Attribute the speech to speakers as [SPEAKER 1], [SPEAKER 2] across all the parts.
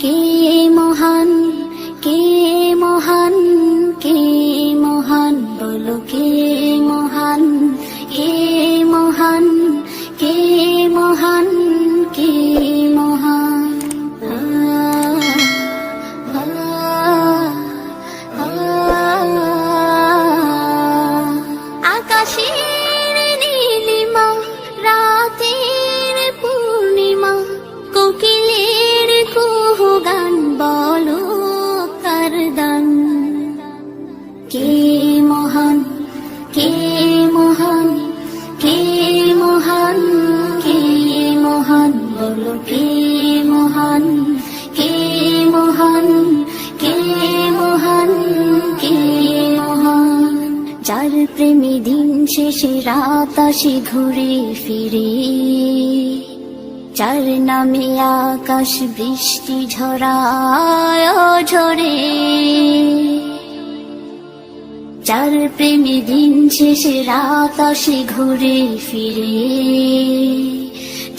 [SPEAKER 1] কে মহান কে মহান কে মহান কে বলো, কে মহান কে মহান কে মহান কে মহান? যার প্রেমী দিন শেষে রাত আসে ঘুরে ফিরে। যার নামে আকাশ বৃষ্টি ঝরায় ঝরে। যার প্রেমী দিন শেষে রাত আসে ঘুরে ফিরে।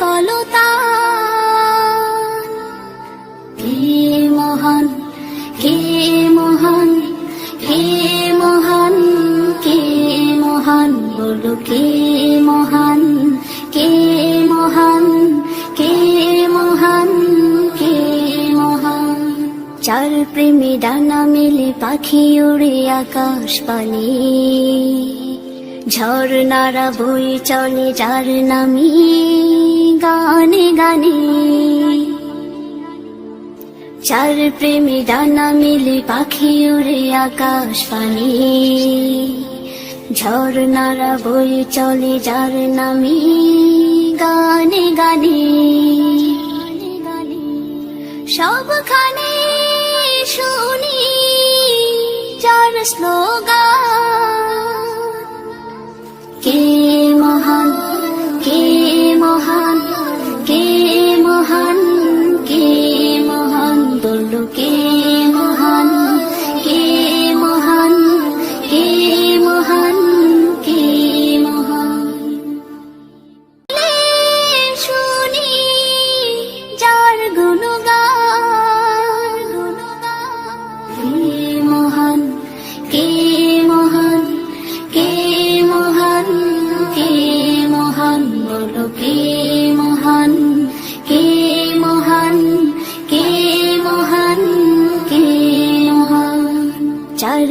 [SPEAKER 1] কলতা। কে মহান কে মহান কে মহান কে মহান বলো, কে মহান কে মহান কে মহান কে মহান। চার প্রেমী ডানা মেলে পাখি উড়ে আকাশ পানে। ঝর্ণারা বই চলে যার নামি গানে গানে। চার প্রেমী ডানা মিলে পাখি উড়ে আকাশ পানি। ঝর্ণারা বই চলে যার নামি গানে গানে। সবখানে শুনি যার স্লোগান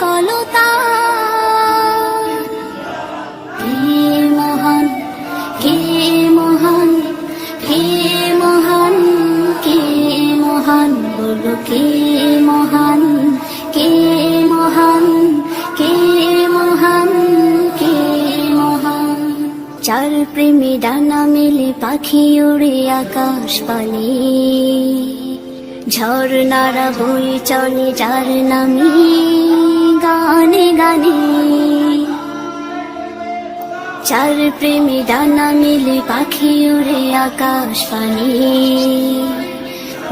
[SPEAKER 1] কলতা কে কে মহান কে মহান কে মহান বলো কে মহান কে মহান কে মহান কে মহান। চার প্রেমী ডানা মেলে পাখি উড়ে আকাশ পানে। ঝর্ণারা বই চলে যার নামে। গানে গানে। চার প্রেমী ডানা মেলে পাখি উড়ে আকাশ পানে।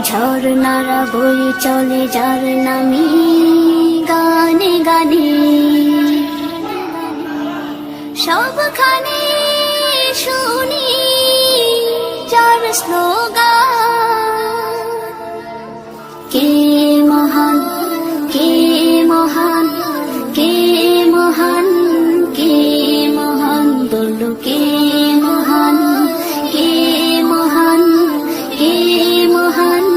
[SPEAKER 1] ঝর্ণারা বই চলে যার নামে গানে গানে। সবখানে শুনি যার স্লোগান Tuhan.